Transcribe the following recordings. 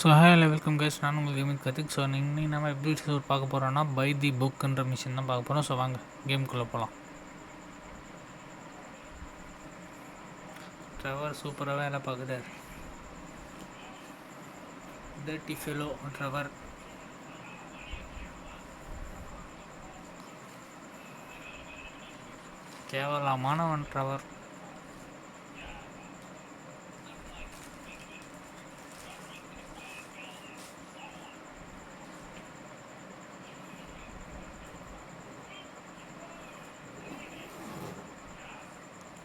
So ஹேல welcome guys நான் உங்கள் gaming கத்திக் so இன்னைக்கு நம்ம எப்படி ஒரு பார்க்க போகிறோன்னா பை தி புக்குன்ற மிஷின் தான் பார்க்க போகிறோம் ஸோ வாங்க கேமுக்குள்ளே போகலாம் ட்ரெவர் சூப்பராக வேலை பார்க்குறாரு டர்ட்டி ஃபெலோ ட்ரெவர் கேவலமானவன் ட்ரெவர்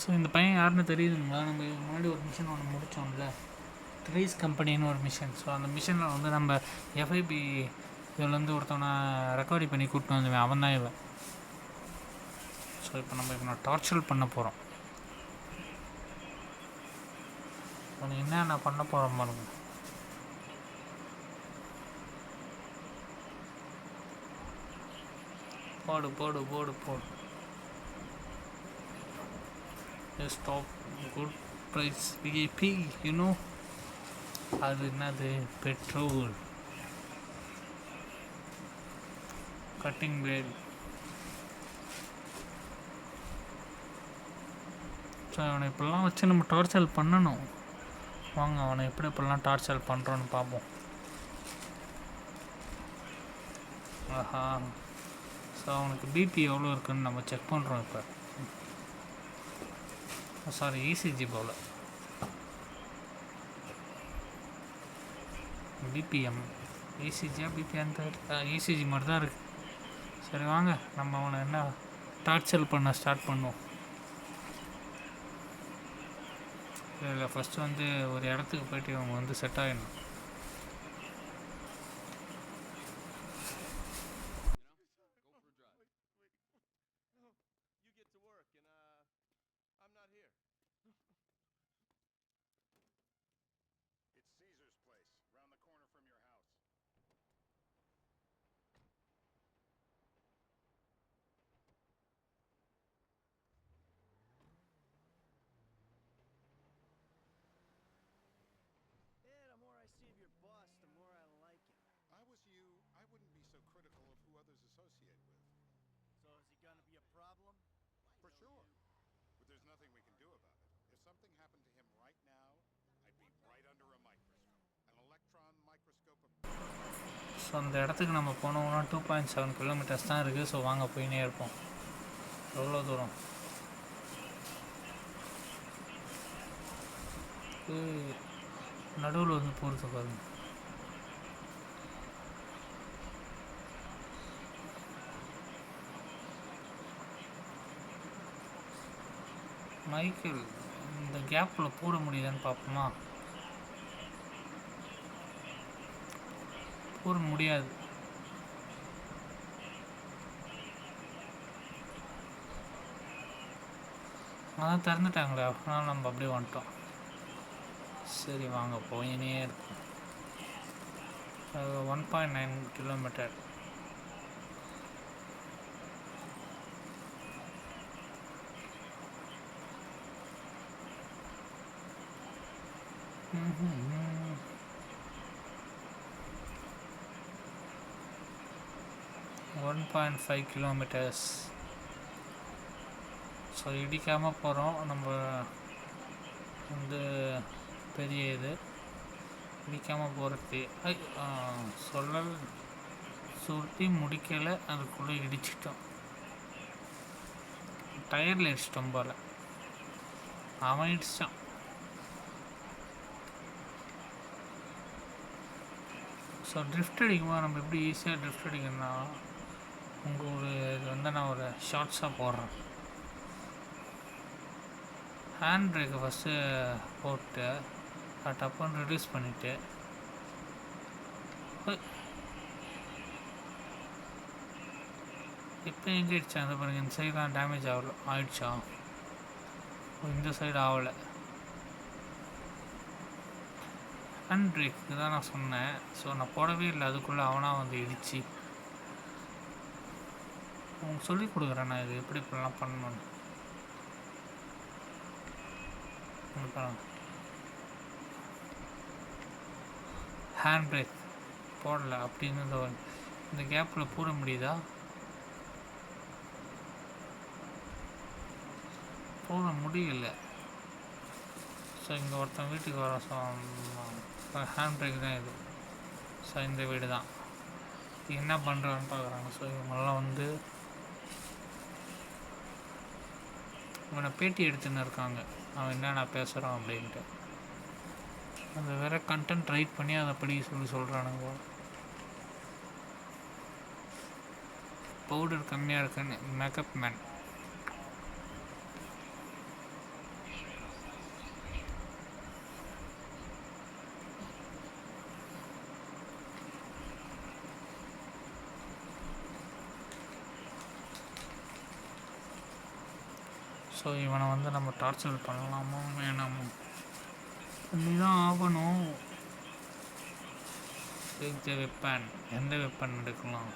ஸோ இந்த பையன் யாருன்னு தெரியுதுங்களா? நம்ம இதுக்கு முன்னாடி ஒரு மிஷின் ஒன்று முடித்தோம்ல ட்ரீஸ் கம்பெனின்னு ஒரு மிஷின் ஸோ அந்த மிஷினில் வந்து நம்ம எஃப்ஐபி இதுலேருந்து ஒருத்தவனை ரெக்கவரி பண்ணி கூப்பிட்டு வந்துவேன் அவன் தான் இவன். ஸோ இப்போ நம்ம இவனை டார்ச்சர் பண்ண போகிறோம் என்ன என்னென்ன பண்ண போகிறோம் பாருங்க. போடு போடு போடு போடு. Stop good price VIP you know அது என்னது? பெட்ரோல் கட்டிங் பிளேட் ஸோ அவனை இப்படிலாம் வச்சு நம்ம டார்ச்சல் பண்ணணும். வாங்க அவனை எப்படி இப்படிலாம் டார்ச்சல் பண்ணுறோன்னு பார்ப்போம் ஆஹா. ஸோ அவனுக்கு பிபி எவ்வளோ இருக்குன்னு நம்ம செக் பண்ணுறோம் இப்போ. சாரி இசிஜி போல் பிபிஎம் இசிஜியா பிபிஎம் இசிஜி மாதிரி தான் இருக்குது சரி வாங்க. நம்ம அவனை என்ன டார்ச்சர் பண்ண ஸ்டார்ட் பண்ணுவோம். இல்லை ஃபஸ்ட்டு வந்து ஒரு இடத்துக்கு போய்ட்டு இவங்க வந்து செட் ஆகிடணும் For sure. But there's nothing we can do about it. If something happened to him right now, I'd be right under a microscope. An electron microscope of so அந்த இடத்துக்கு நம்ம போனோம்னா டூ பாயிண்ட் செவன் கிலோமீட்டர்ஸ் தான் இருக்குது so வாங்க போயினே இருப்போம் எவ்வளோ தூரம் நடுவில் வந்து போகிறது பாருங்க மைக்கேல் இந்த கேப்பில் போட முடியுதான்னு பார்ப்போமா? போட முடியாது. அதான் திறந்துட்டாங்களே அப்படின்னா நம்ம அப்படியே வந்துட்டோம். சரி வாங்க போயினே இருக்கும். One point nine kilometre one point five kilometres so இடிக்காமல் போகிறோம் நம்ம வந்து பெரிய இது. இடிக்காமல் போகிறது ஐ சொல்லல் சுருட்டி முடிக்கலை. அதுக்குள்ளே இடிச்சிட்டோம். டயரில் இடிச்சிட்டோம் போல். அவன் இடிச்சான். ஸோ ட்ரிஃப்ட் அடிக்கும்போது நம்ம எப்படி ஈஸியாக ட்ரிஃப்ட் அடிக்கணும்னா உங்கள் ஒரு இது வந்து நான் ஒரு ஷார்ட்ஸாக போடுறேன். ஹேண்ட் பிரேக்கை ஃபஸ்ட்டு போட்டு டப்புன்னு ரிலீஸ் பண்ணிவிட்டு இப்போ எங்கே ஆயிடுச்சா அந்த பாருங்கள் இந்த சைடெலாம் டேமேஜ் ஆகல ஆயிடுச்சா? இந்த சைடு ஆகலை. ஹேண்ட் பிரேக்கு தான் நான் சொன்னேன். ஸோ நான் போடவே இல்லை. அதுக்குள்ளே அவனாக வந்து இடிச்சு. உங்களுக்கு சொல்லி கொடுக்குறேன் நான் இது. எப்படி இப்படிலாம் பண்ணணும்னு. ஹேண்ட் பிரேக் போடல. அப்படின்னு இந்த இந்த கேப்பில் போட முடியுதா? போட முடியல. ஸோ இங்கே ஒருத்தன் வீட்டுக்கு வர இப்போ ஹேண்ட் பிரேக் தான் இது. ஸோ இந்த வீடு தான் இது என்ன பண்ணுறான்னு பார்க்குறாங்க ஸோ இவங்கெல்லாம் வந்து இவனை பேட்டி எடுத்துன்னு இருக்காங்க. அவன் என்ன நான் பேசுகிறான் அப்படின்ட்டு. அந்த வேற கண்டென்ட் ரைட் பண்ணி அதை படிக்க சொல்லி சொல்கிறானுங்க பவுடர் கம்மியாக இருக்குன்னு. மேக்கப் மேன் ஸோ இவனை வந்து நம்ம டார்ச்சர் பண்ணலாமா வேணாமா? பண்ணி தான் ஆகணும். த வெப்பன் எந்த வெப்பன் எடுக்கலாம்?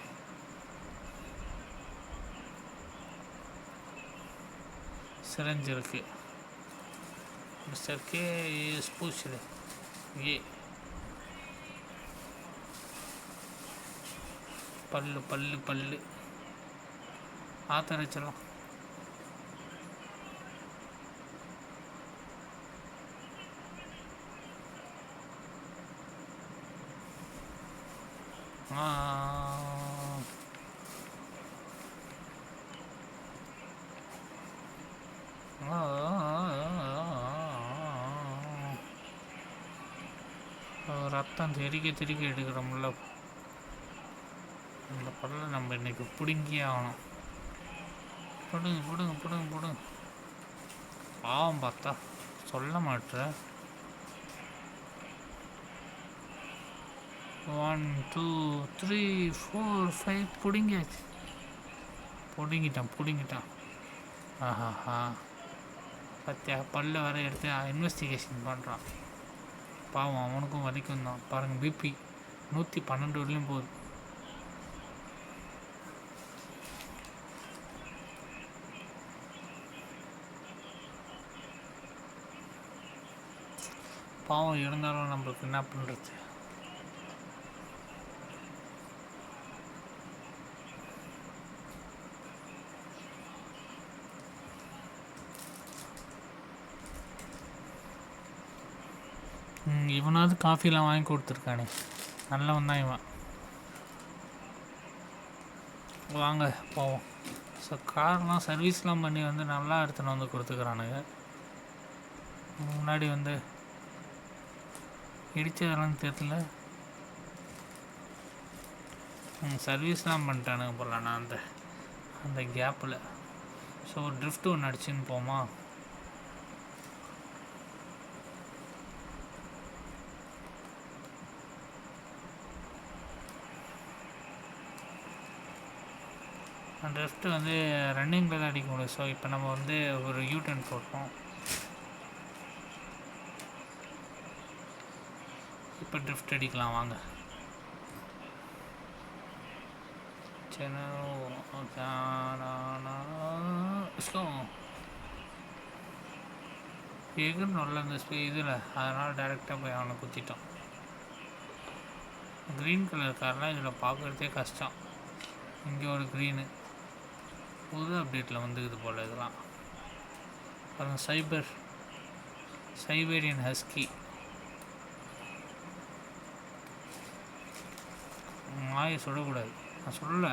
சிரஞ்சிருக்கு மிஸ்டர் கே ஸ்பூச்சரு ஏ பல்லு பல்லு பல்லு. ஆத்தரைச்சலாம். ரத்தம் தெறிக்க தெறிக்க எடுக்கிறோம்ல. அந்த பல்ல நம்ம இன்னைக்கு பிடுங்கியே ஆகணும். பிடுங்க பிடுங்க பிடுங்க பிடுங்க. பாவம் பார்த்தா. சொல்ல மாட்டேன் one two three four five பிடுங்கியாச்சு பிடுங்கிட்டான் பிடுங்கிட்டான் ஆஹாஹா பத்தியா பல்ல வர எடுத்து இன்வெஸ்டிகேஷன் பண்ணுறான் பாவம் அவனுக்கும் வலிக்கும் தான் பாருங்கள் பிபி நூற்றி பன்னெண்டு வரலையும் போகுது பாவம் இருந்தாலும் நம்மளுக்கு என்ன பண்ணுறது இவனாவது காஃபிலாம் வாங்கி கொடுத்துருக்கானே. நல்லவன் தான் இவன். வாங்க போவோம். ஸோ கார்லாம் சர்வீஸ்லாம் பண்ணி வந்து நல்லா எடுத்துன்னு வந்து கொடுத்துக்கிறானுங்க. முன்னாடி வந்து இடித்ததெல்லாம் தெரியல. சர்வீஸ்லாம் பண்ணிட்டானுங்க போல நான் அந்த அந்த கேப்பில் ஸோ ட்ரிஃப்ட் ஒன்று அடிச்சுன்னு போமா அந்த ட்ரிஃப்ட் வந்து ரன்னிங்கில் தான் அடிக்க முடியும். ஸோ இப்போ நம்ம வந்து ஒரு யூ டர்ன் போட்டோம். இப்போ ட்ரிஃப்ட் அடிக்கலாம் வாங்க. எகுன்னு நல்ல ஸ்பீ இதில். அதனால் டேரெக்டாக போய் அவனை குத்திட்டோம் க்ரீன் கலர் கார்லாம் இதில் பார்க்குறதே கஷ்டம். இங்கே ஒரு க்ரீனு புது அப்டேட்டில் வந்துக்குது போல் இதெல்லாம். அப்புறம் சைபர் சைபேரியன் ஹஸ்கி மாயை சொல்லக்கூடாது நான் சொல்லலை.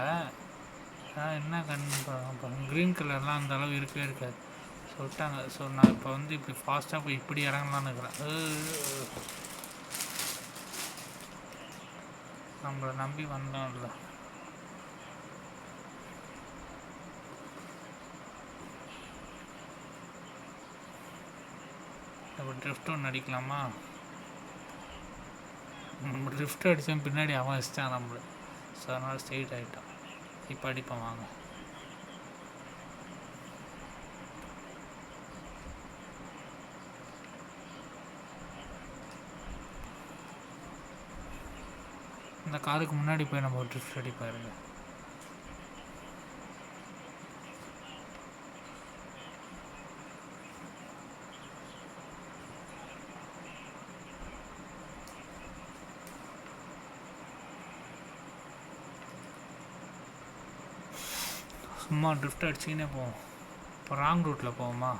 என்ன கண் அப்புறம் க்ரீன் கலர்லாம் அந்த அளவு இருக்கவே இருக்காது. சொல்லிட்டாங்க. ஸோ நான் இப்போ வந்து இப்படி ஃபாஸ்ட்டாக போய் இப்படி இறங்கலான்னு இருக்கிறேன் நம்மளை நம்பி வந்தோம்ல. நம்ம ட்ரிஃப்ட் ஒன்று அடிக்கலாமா? நம்ம ட்ரிஃப்ட் அடித்தோம் பின்னாடி அவன் வச்சிட்டான் நம்மளை. ஸோ அதனால் ஸ்ட்ரெயிட் ஆகிட்டான் இப்போ அடிப்போம் வாங்க. இந்த காருக்கு முன்னாடி போய் நம்ம ஒரு ட்ரிஃப்ட் அடிப்பாருங்க. சும்மா ட்ரிஃப்ட் அடிச்சுக்கினே போவோம். இப்போ ராங் ரூட்டில் போவோமா?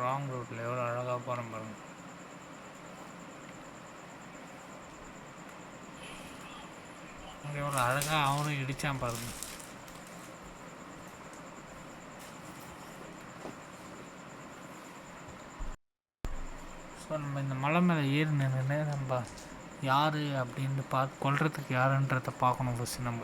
ராங் ரூட்டில் எவ்வளோ அழகாக போகிறோம் பாருங்க. எவ்வளோ அழகாக அவனும் இடிச்சான் பாருங்க. ஸோ நம்ம இந்த மலை மேலே ஏறி நின்று நம்ம யார் அப்படின்னு பார்த்து கொல்றதுக்கு யாருன்றதை பார்க்கணும் ஃபஸ்ட்டு நம்ம.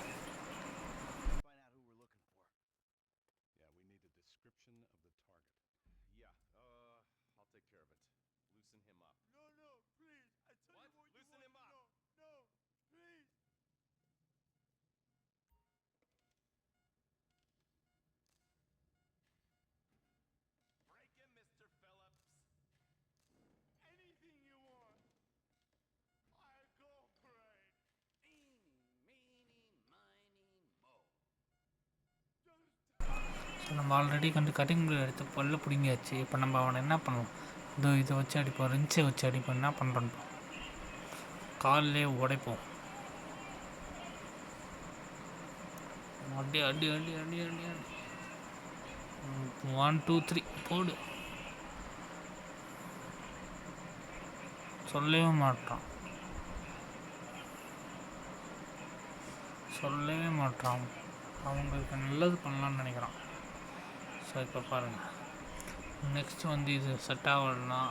ஸோ நம்ம ஆல்ரெடி வந்து கட்டிங் பிளேட் எடுத்து பல்ல பிடுங்கியாச்சு. இப்போ நம்ம அவனை என்ன பண்ணலாம் இதோ இதை வச்சு அடிப்போம். ரிஞ்சை வச்சு அடிப்போம். என்ன பண்ணுறோம் காலிலே உடைப்போம். அடி அடி அடி அடி அடி அடி. ஒன் டூ த்ரீ போடு. சொல்லவே மாட்டான். சொல்லவே மாட்டான். அவங்களுக்கு நல்லது பண்ணலான்னு நினைக்கிறான். ஸோ இப்போ பாருங்கள் நெக்ஸ்ட் வந்து இது செட் ஆகலைன்னா.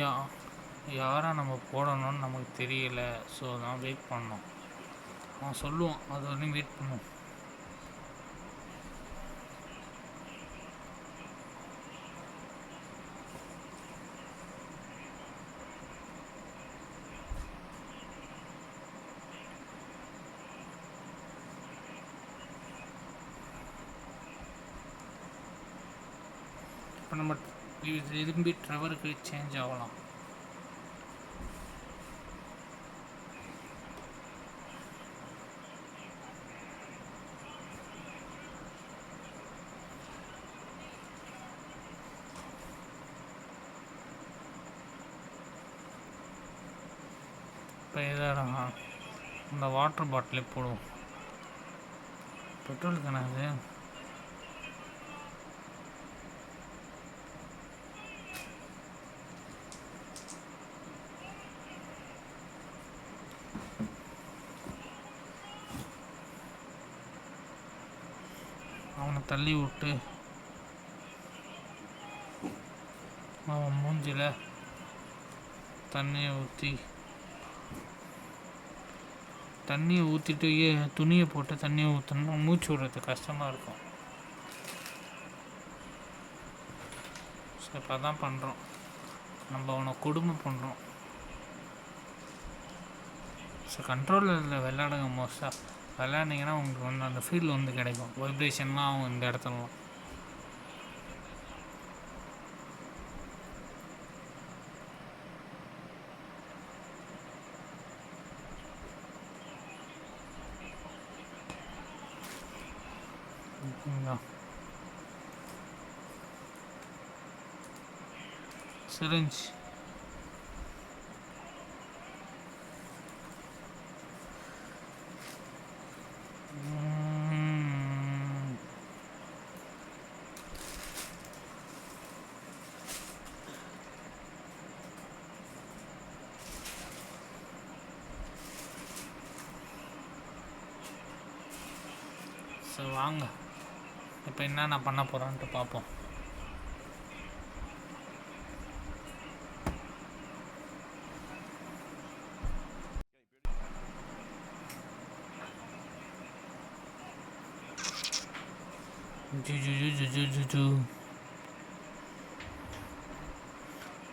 யா யாரை நம்ம போடணும்னு நமக்கு தெரியல ஸோ அதான் வெயிட் பண்ணோம். அவன் சொல்லுவான் அது வரையும் வெயிட் பண்ணுவோம் இப்போ நம்ம இது திரும்பி ட்ரெவருக்கு சேஞ்ச் ஆகலாம். இதாக அந்த வாட்டர் பாட்டிலே போடுவோம். பெட்ரோல் கணக்கு அவனை தள்ளி விட்டு அவன் மூஞ்சில தண்ணியை ஊற்றி தண்ணியை ஊற்றிட்டு ஏ துணியை போட்டு தண்ணியை ஊற்றணும்னா மூச்சு விடுறது கஷ்டமாக இருக்கும். ஸோ இப்போ அதான் பண்ணுறோம் நம்ம அவனை கொடுமை பண்ணுறோம் ஸோ கண்ட்ரோலில் விளையாடுங்க மோஸ்ட்டாக விளையாண்டிங்கன்னா உங்களுக்கு வந்து அந்த ஃபீல் வந்து கிடைக்கும். வைப்ரேஷன்லாம் அவங்க இந்த இடத்துலலாம். சிரிஞ்ச் ஸோ வாங்க. இப்போ என்ன நான் பண்ண போகிறேன்ட்டு பார்ப்போம்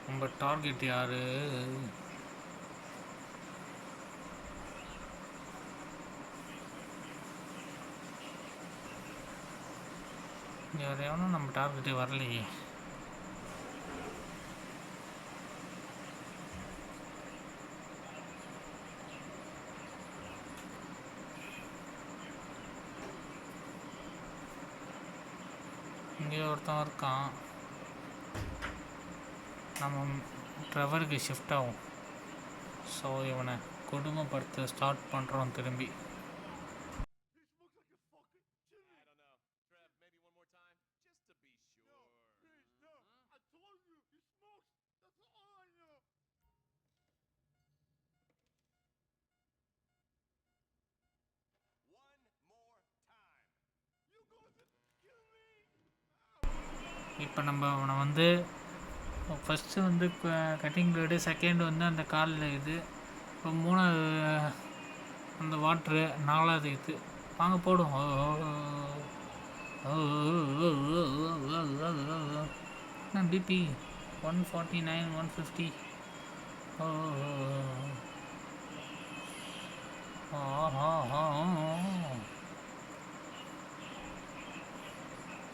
நம்ம டார்கெட் யாரு? யார் எவனும் நம்ம டார்கெட்டே வரலையே இங்கே ஒருத்தன் இருக்கான். நம்ம ட்ரெவருக்கு ஷிஃப்ட் ஆகும். ஸோ இவனை கொடுமைப்படுத்த ஸ்டார்ட் பண்ணுறோம் திரும்பி. இப்போ நம்ம அவனை வந்து ஃபஸ்ட்டு வந்து கட்டிங் பிளேடு செகண்ட் வந்து அந்த காலில் இது இப்போ மூணாவது அந்த வாட்ரு நாலாவது இது வாங்க போடும் என்ன BP one forty nine one fifty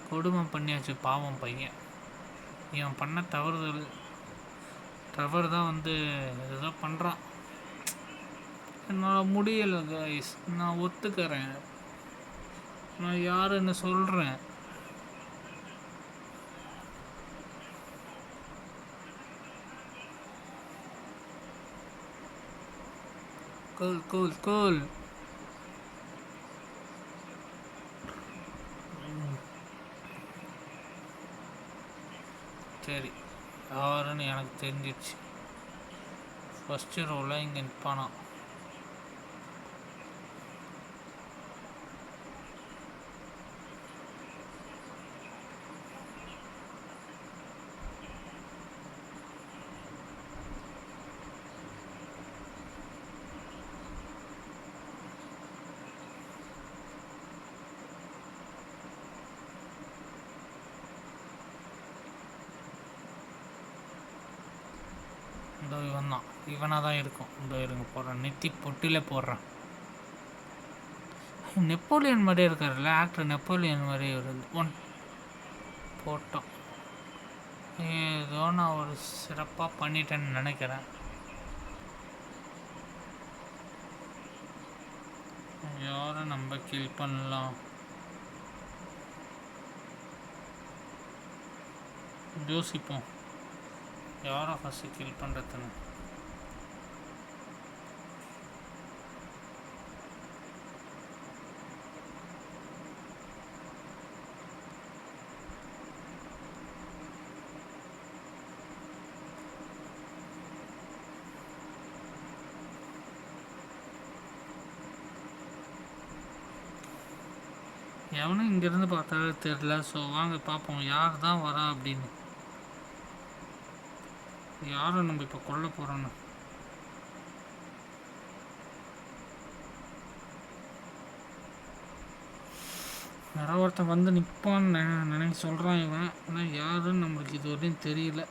கொடுமை பண்ணியாச்சு பாவம் பையன். இவன் பண்ண தவறுதல் தவறு தான் வந்து ஏதோ பண்ணுறான் என்னால் முடியலை கைஸ் நான் ஒத்துக்கிறேன். நான் யாருன்னு சொல்கிறேன் கூல் கூல் கூல் சரி யாருன்னு எனக்கு தெரிஞ்சிடுச்சு. ஃபஸ்ட்டு ரோவில் இங்கே நிற்பானா இந்த இவன் தான் இவனாக தான் இருக்கும் இந்த இருங்க போடுறேன். நெத்தி பொட்டியில் போடுறேன். நெப்போலியன் மாதிரியே இருக்காருல்ல? ஆக்டர் நெப்போலியன் மாதிரி ஒரு ஒன். போட்டோம். ஏதோ நான் ஒரு சிறப்பாக பண்ணிட்டேன்னு நினைக்கிறேன். யாரை நம்ம கில் பண்ணலாம்? யோசிப்போம். யாரை ஃபஸ்ட்டு கில் பண்ணுறதுன்னு எவனும் இங்கேருந்து பார்த்தாலே தெரில ஸோ வாங்க பார்ப்போம். யார் தான் வரா அப்படின்னு. யாரை நம்ம இப்போ கொல்ல போகிறோன்னு யாரோ ஒருத்தன் வந்து நிற்பான்னு நினைக்க சொல்கிறான் இவன். ஆனால் யாருன்னு நம்மளுக்கு இது வரையும் தெரியல.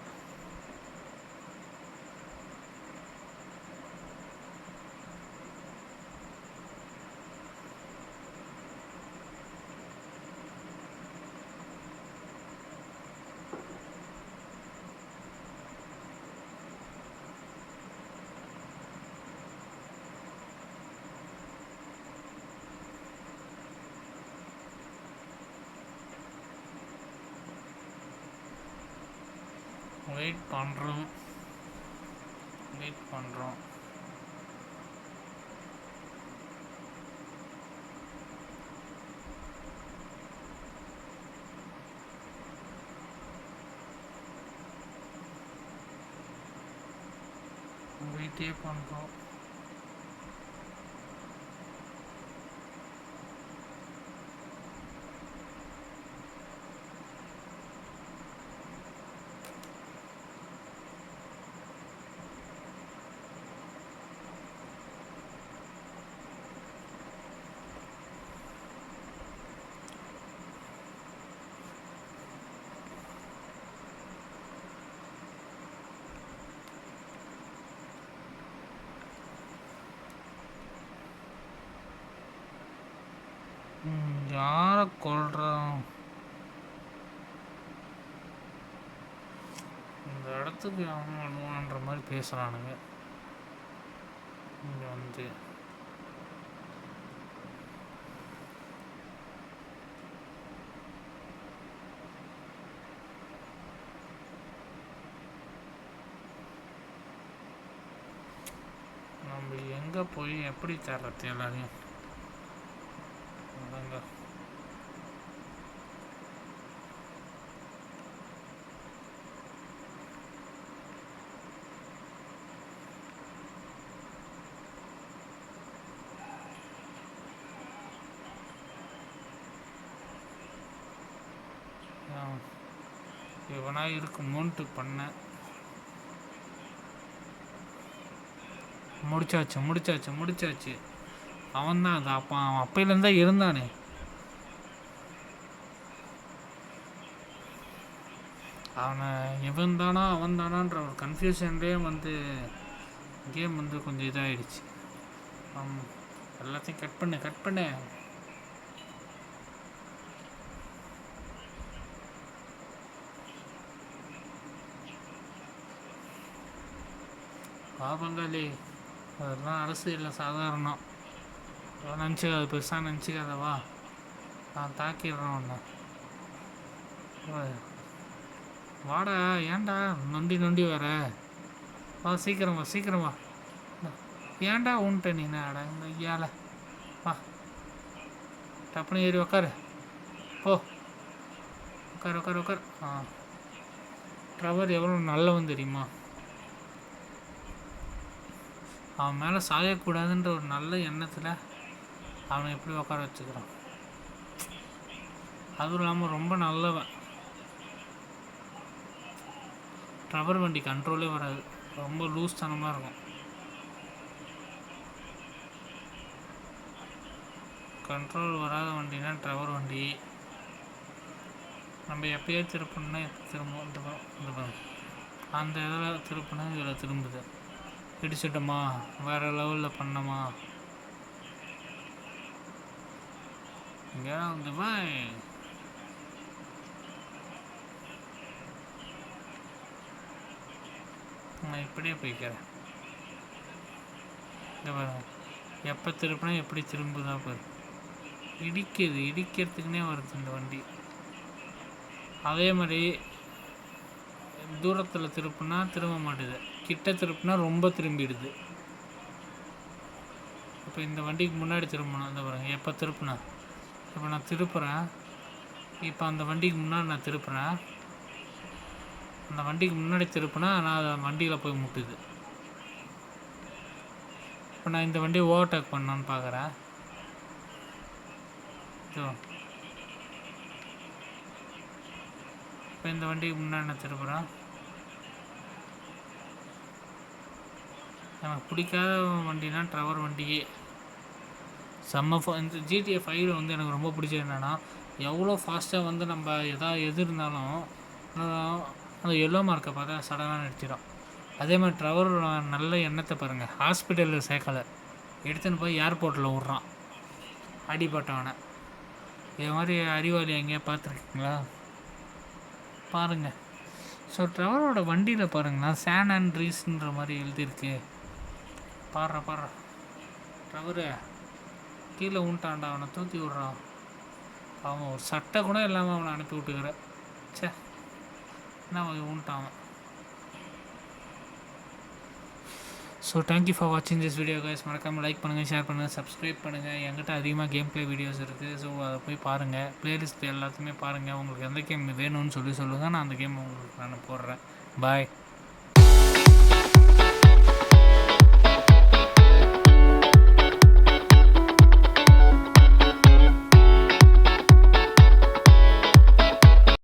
வெயிட் பண்ணுறோம் வெயிட் பண்ணுறோம் வெயிட்டே பண்ணுறோம் யாரை இந்த இடத்துக்கு அவன் பண்ணுவான்ற மாதிரி பேசுகிறானுங்க இங்கே வந்து. நம்ம எங்கே போய் எப்படி தர்றது எல்லாரையும்? இவனாக இருக்குமோன்ட்டு பண்ணேன் முடிச்சாச்சு முடிச்சாச்சு முடிச்சாச்சு. அவன்தான் அது அப்போ அவன் அப்பையிலேருந்தே இருந்தானே. அவனை இவன் தானா அவன் தானான்ற ஒரு கன்ஃபியூஷன்லேயே வந்து கேம் வந்து கொஞ்சம் இதாகிடுச்சு எல்லாத்தையும் கட் பண்ணு கட் பண்ணு. பாபங்களே அதெல்லாம் அரசியலில் சாதாரணம். அதெல்லாம் நினச்சிக்காத பெருசாக நினச்சிக்காதவா? நான் தாக்கிடுறேன் ஒன்று வாடா ஏன்டா? நொண்டி நொண்டி வர வா சீக்கிரம் வா சீக்கிரம் வா. ஏன்டா உன்ட்ட நீ அட இந்த ஐயால வா. டப்புனு ஏறி உக்காரு. போ. உட்கார் உட்கார் உட்கார் ஆ. ட்ரவர் எவ்வளோ நல்லவன் தெரியுமா? அவன் மேலே சாயக்கூடாதுன்ற ஒரு நல்ல எண்ணத்தில் அவனை எப்படி உட்கார வச்சுக்கிறான். அதுவும் இல்லாமல் ரொம்ப நல்லவன். ரப்பர் வண்டி கண்ட்ரோலே வராது. ரொம்ப லூஸ் தனமாக இருக்கும். கண்ட்ரோல் வராத வண்டினா ட்ரவர் வண்டி. நம்ம எப்பயோ திருப்பணும்னா திரும்ப இந்த அந்த இதில் திருப்பினா இதில் திரும்புது. பிடிச்சிட்டோமா? வேறு லெவலில் பண்ணோமா? இங்கே வந்துமா நான் இப்படியே போய்க்கிறேன். இந்த பாருங்க. எப்போ திருப்பினா எப்படி திரும்புதா பாரு. இடிக்குது. இடிக்கிறதுக்குனே வருது இந்த வண்டி. அதே மாதிரி தூரத்தில் திருப்புனா திரும்ப மாட்டேது. கிட்ட திருப்புனா ரொம்ப திரும்பிடுது. இப்போ இந்த வண்டிக்கு முன்னாடி திரும்பணும். இந்த பாருங்க எப்போ திருப்புனா? இப்போ நான் திருப்புறேன். இப்போ அந்த வண்டிக்கு முன்னாடி நான் திருப்புறேன். அந்த வண்டிக்கு முன்னாடி திருப்புனா நான் அதை வண்டியில் போய் முட்டுது. இப்போ நான் இந்த வண்டியை ஓவர்டேக் பண்ணான்னு பார்க்குறேன் இதோ. இப்போ இந்த வண்டிக்கு முன்னாடி நான் திருப்புறேன். எனக்கு பிடிக்காத வண்டினா ட்ரவர் வண்டியே செம்ம ஃபா இந்த ஜிடிஏ ஃபைவ்ல வந்து எனக்கு ரொம்ப பிடிச்சது என்னென்னா எவ்வளோ ஃபாஸ்ட்டாக வந்து நம்ம எதாவது எது இருந்தாலும் அந்த எல்லோ மார்க்கை பார்த்தா சடனாக நிறுத்திடும். அதே மாதிரி ட்ரவர் நல்ல எண்ணத்தை பாருங்கள் ஹாஸ்பிட்டலில் சேர்க்கலை. எடுத்துன்னு போய் ஏர்போர்ட்டில் விட்றான். அடிபட்டவனை. இது மாதிரி அறிவாளி எங்கேயா பார்த்துருக்கீங்களா? பாருங்கள் ஸோ ட்ரவரோட வண்டியில் பாருங்கன்னா சேன் அண்ட் ரீஸ்ன்ற மாதிரி எழுதியிருக்கு. பாடுற பாடுற. டவரு கீழே உண்டான்டா அவனை தூக்கி விட்றான். அவன் ஒரு சட்டை கூட இல்லாமல் அவனை அனுப்பி விட்டுக்கிற. சே என்ன உண்டான் ஸோ தேங்க்யூ ஃபார் வாட்சிங் திஸ் வீடியோ கைஸ் மறக்காமல் லைக் பண்ணுங்கள் ஷேர் பண்ணுங்கள் சப்ஸ்கிரைப் பண்ணுங்கள் என்கிட்ட அதிகமாக கேம் ப்ளே வீடியோஸ் இருக்குது ஸோ அதை போய் பாருங்கள் ப்ளேலிஸ்ட் எல்லாத்தையுமே பாருங்கள் உங்களுக்கு எந்த கேம் வேணும்னு சொல்லி சொல்லுங்கள் நான் அந்த கேம் உங்களுக்கு நான் போடுறேன். பாய்